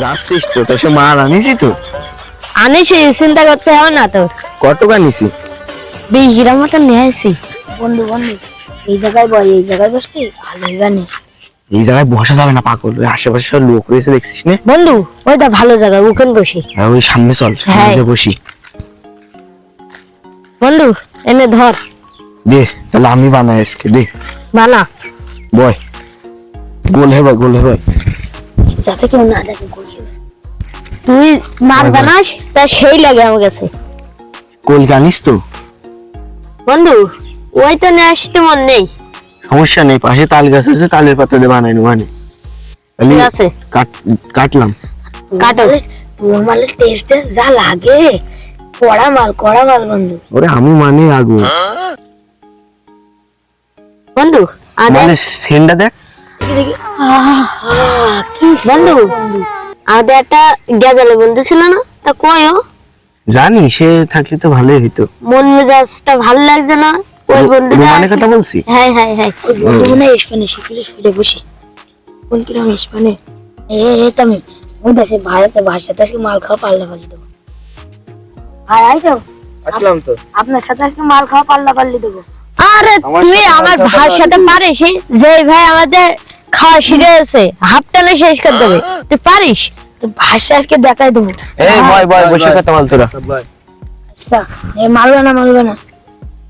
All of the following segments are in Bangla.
যাচ্ছিস তো তো সে মাল আনিসি তো। আনিছি চিন্তা করতে হবে না তোর কত টাকা নিছি বিশ গ্রাম মতো নিয়ে আসি। বন্ধু বন্ধু এই জায়গায় এই জায়গায় বসলি ভালো হইবা নে এই জায়গায় বসা যাবে না পাগল। ওই আশেপাশে সব লোক রয়েছে দেখছিস না? বন্ধু ওইটা ভালো জায়গা ওখানে বসি। হ্যাঁ ওই সামনে চল সামনে হ্যাঁ। বসি। বন্ধু এনে ধর। দে তাহলে আমি বানাই আজকে দে। বানা। বয় গোল হে ভাই গোল হে ভাই যাতে কেউ না দেখে তুই মার বানাস তা সেই লাগে আমার কাছে। গোল আনিস তো? বন্ধু ওই তো নিয়ে আসতে মন নেই। সমস্যা নেই পাশে তাল গাছ আছে তালের পাতা দিয়ে বানাই নেব মানে তাহলে ঠিক আছে। কাটলাম। কাটো। তোর মালের টেস্ট যা লাগে। কড়া মাল কড়া মাল বন্ধু। ওরে আমি মানে আগু। বন্ধু আদে মানে সেন্ডা দেখ। কি বন্ধু আদে একটা গেজালে বন্ধু ছিল না? তা কয়? ও? জানি সে থাকলে তো ভালোই হইতো। মন মেজাজটা ভালো লাগছে না? ওই বন্ধুটা রোমানের কথা বলছি? হ্যাঁ হ্যাঁ হ্যাঁ। বন্ধু মনে হয় স্পেনে শিখিলে শুয়ে বসে। কোন কিরম স্পেনে? এ এ তুমি ওই দেশে ভাইয়ের সাথে আজকে মাল খাওয়া পাল্লা পাল্লি দেবো। ভাই আইসো আসলাম তো। আপনার সাথে আজকে মাল খাওয়া পাল্লা পাল্লি দেবো। আরে আমার তুই আমার ভাইয়ের সাথে পারিস? যে ভাই আমাদের খাওয়া শিখে আছে হাফ টানে শেষ করে দেবে। তুই পারিস? ভাইসা আজকে দেখাই দেবো। এই বয় বয় বসে কথা বল তোরা আচ্ছা এ মালবে না মালবে না।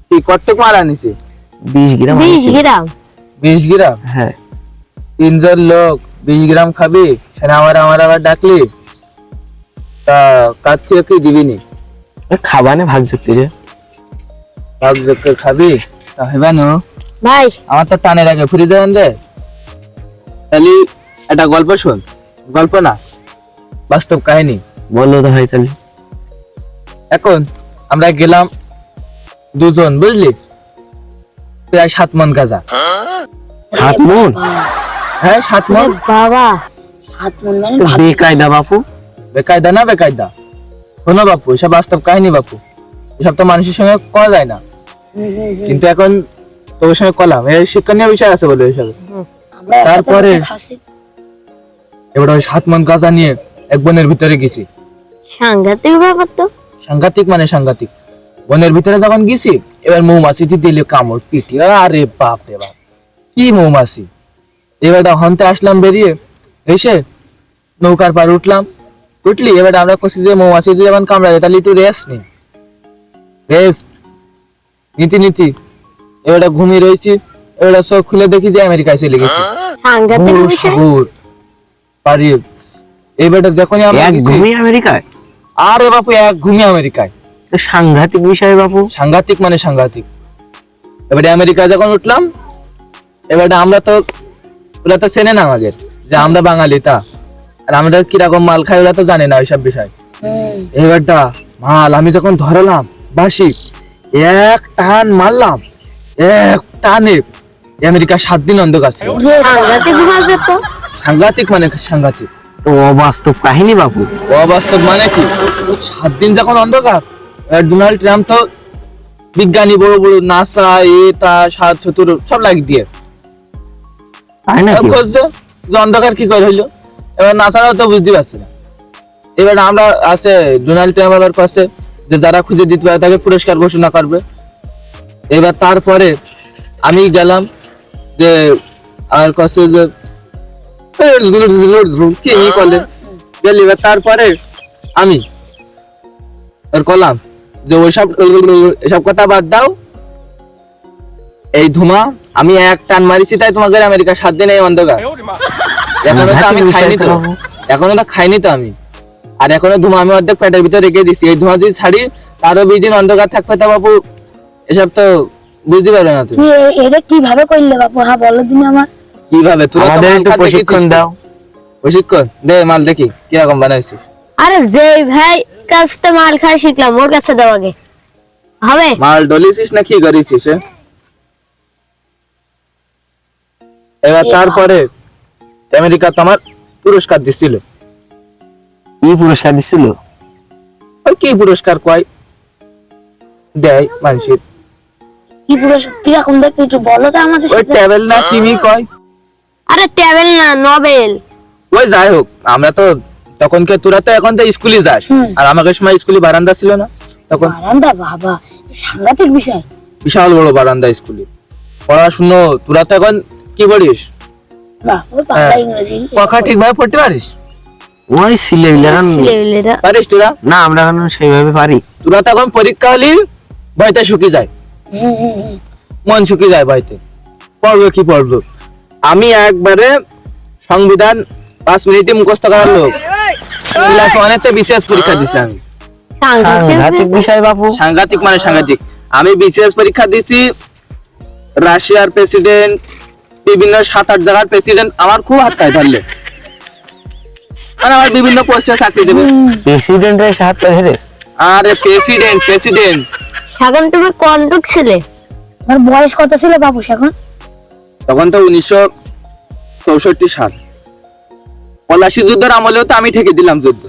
কি কট্টক মাল আনিছে? বিশ গ্রাম বিশ আনিছি। গ্রাম। বিশ গ্রাম? হ্যাঁ। তিনজন লোক বিশ গ্রাম খাবি? সেটা আমার আমার আবার ডাকলি? তা থেকে কি দিবিনি এ খাবানে ভাগ চুক্তি রে। ভাগ যোগকে খাবি? তা হেবা নো। ভাই। আমার তো টানে রাখে ফ্রি দেবেন দে। তাহলে একটা গল্প শোন। গল্প না বাস্তব কাহিনী। বলো তো ভাই তাহলে এখন আমরা গেলাম দুজন বুঝলি? প্রায় সাত মন গাজা। হাত মন? হ্যাঁ সাত মন। বাবা হাত মন মানে বেকায়দা বাপু? বেকায়দা না বেকায়দা? শোনো বাপু এসব বাস্তব কাহিনী বাপু। এসব তো মানুষের সঙ্গে করা যায় না। কিন্তু এখন তোর সঙ্গে কলাম। এর শিক্ষণীয় বিষয় আছে বলে এসব। তারপরে? এবার ওই সাত মন গাঁজা নিয়ে এক বনের ভিতরে গেছি। সাংঘাতিক ব্যাপার তো। সাংঘাতিক মানে সাংঘাতিক। বনের ভিতরে যখন গেছি এবার মৌমাছি দিলে কামড় পিটি। আরে বাপ রে বাপ কি মৌমাছি? এবার হন্তে আসলাম বেরিয়ে এসে নৌকার পার উঠলাম। উঠলি এবার আমরা কষি যে মৌমাছি যে যেমন কামড়ায় তাহলে একটু রেস্ট নি। রেস্ট নীতি নীতি। এবার ঘুমিয়ে রয়েছি। চোখ খুলে দেখি যে আমেরিকায় চলে গেছি। সাংঘাতিক সাগর পারি। এবারটা যখনই আমরা এক গেছি, ঘুমি আমেরিকায়? আরে বাপু এক ঘুমিয়ে আমেরিকায়। সাংঘাতিক বিষয় বাপু। সাংঘাতিক মানে সাংঘাতিক। এবারে আমেরিকা যখন উঠলাম এবারে আমরা তো ওরা তো চেনে না আমাদের যে আমরা বাঙালি তা। আর আমরা কীরকম মাল খাই ওরা তো জানে না ওইসব বিষয়। এবারটা মাল আমি যখন ধরালাম বাসি এক টান মারলাম এক টানে আমেরিকা সাত দিন অন্ধকার ছিল। সাংঘাতিক মানে সাংঘাতিক। অবাস্তব কাহিনী বাপু অবাস্তব মানে কি? সাত দিন যখন অন্ধকার ডোনাল্ড ট্রাম্প তো বিজ্ঞানী বড় বড় নাসা এ তা সাত চতুর সব লাগিয়ে দিয়ে। খুঁজছে যে অন্ধকার কি করে হইল? এবার নাসারাও তো বুঝতে পারছে না। এবার আমরা আছে ডোনাল্ড ট্রাম্প আবার কাছে যে যারা খুঁজে দিতে পারে তাকে পুরস্কার ঘোষণা করবে। এবার তারপরে আমি গেলাম যে আর কাছে যে কি করলে? গেলি তারপরে আমি আর কলাম যে ওইসব এসব কথা বাদ দাও। এই ধুমা আমি এক টান মারিছি তাই তোমাকে আমেরিকা সাত দিন এই অন্ধকার। এখনও তো আমি খাইনি তো। তো এখনও তো খাইনি তো আমি। আর এখনও ধুমা আমি অর্ধেক পেটের ভিতরে রেখে দিছি। এই ধোঁয়া যদি ছাড়ি তারও বিশ দিন অন্ধকার থাকবে তা বাবু এসব তো বুঝতে পারবে না তুমি। এটা কীভাবে করলে বাপু? হ্যাঁ বলো দিন আমার। কীভাবে? তোরা তো আমাদের একটু প্রশিক্ষণ দাও। প্রশিক্ষণ? দে মাল দেখি কীরকম বানাইছিস। আরে যে ভাই কাছতে মাল খাই শিখলাম ওর কাছে দেওয়া আগে। হবে? মাল ডলিছিস না কি করেছিস? এবার তারপরে আমেরিকা তো আমার পুরস্কার দিছিল। কি পুরস্কার দিছিল? ওই কি পুরস্কার কয়? দেয় মানুষের। কি পুরো কীরকম দেখতে একটু বলো তো আমাদের ওই সাথে। টেবিল না টিভি কয়? আরে টেবিল না নবেল। ওই যাই হোক আমরা তো তখন কে তোরা তো এখন তো স্কুলে যাস আর আমাকে সময় স্কুলে বারান্দা ছিল না তখন। বারান্দা বাবা সাংঘাতিক বিষয়। বিশাল বড় বারান্দা স্কুলে। পড়াশুনো তোরা তো এখন কি পড়িস? হ্যাঁ। ইংরেজি। কথা ঠিকভাবে পড়তে পারিস? ওই ছেলেগুলারা পারিস তোরা? না আমরা এখন সেইভাবে পারি। তোরা তো এখন পরীক্ষা হলে ভয়তে শুকিয়ে যায়। মন শুকিয়ে যায় ভয়তে পড়ব কি পড়ব? আমি একবারে সংবিধান পাঁচ মিনিটে মুখস্থ করার লোক। ক্লাস ওয়ানেতে বিশেষ পরীক্ষা দিছি আমি। সাংঘাতিক বিষয় বাপু। সাংঘাতিক মানে সাংঘাতিক। আমি বিশেষ পরীক্ষা দিছি। রাশিয়ার প্রেসিডেন্ট বিভিন্ন সাত আট জায়গার প্রেসিডেন্ট আমার খুব হাত পায় ধরলে। মানে আমার বিভিন্ন পোস্টে চাকরি দেবে। প্রেসিডেন্টের সাথে ধরেস আরে প্রেসিডেন্ট প্রেসিডেন্ট। সাগন তুমি কন্টক ছিলে? আমার বয়স কত ছিল বাবুস এখন তখন তো উনিশশো চৌষট্টি সাল। পলাশি যুদ্ধের আমলেও তো আমি ঠেকে দিলাম যুদ্ধ।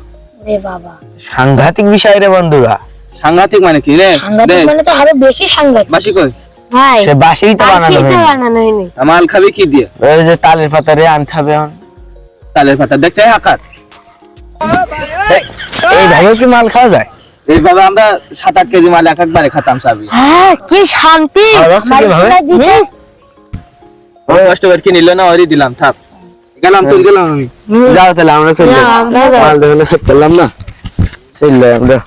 রে বাবা। সাংঘাতিক বিষয় রে বন্ধুরা। সাংঘাতিক মানে কি রে? সাংঘাতিক মানে তো আরও বেশি সাংঘাতিক। বাসি কই? ভাই সে বাসেই তো বানানো হয়নি। বানানো হয়নি। মাল খাবি কি দিয়ে? ওই যে তালের পাতা রে আনতে হবে এখন। তালের পাতা। দেখছে হাকার। এই- এইভাবেও কি মাল খাওয়া যায়? এইভাবে আমরা সাত আট কেজি মাল এক একবারে খাতাম সাবি হ্যাঁ কি শান্তি? দিতে? ও কষ্ট করে কি নিল না ওরই দিলাম থাক। গেলাম চল গেলাম আমি। যাও তাহলে আমরা চল না, মাল দেখলে সব করলাম না। চললে আমরা।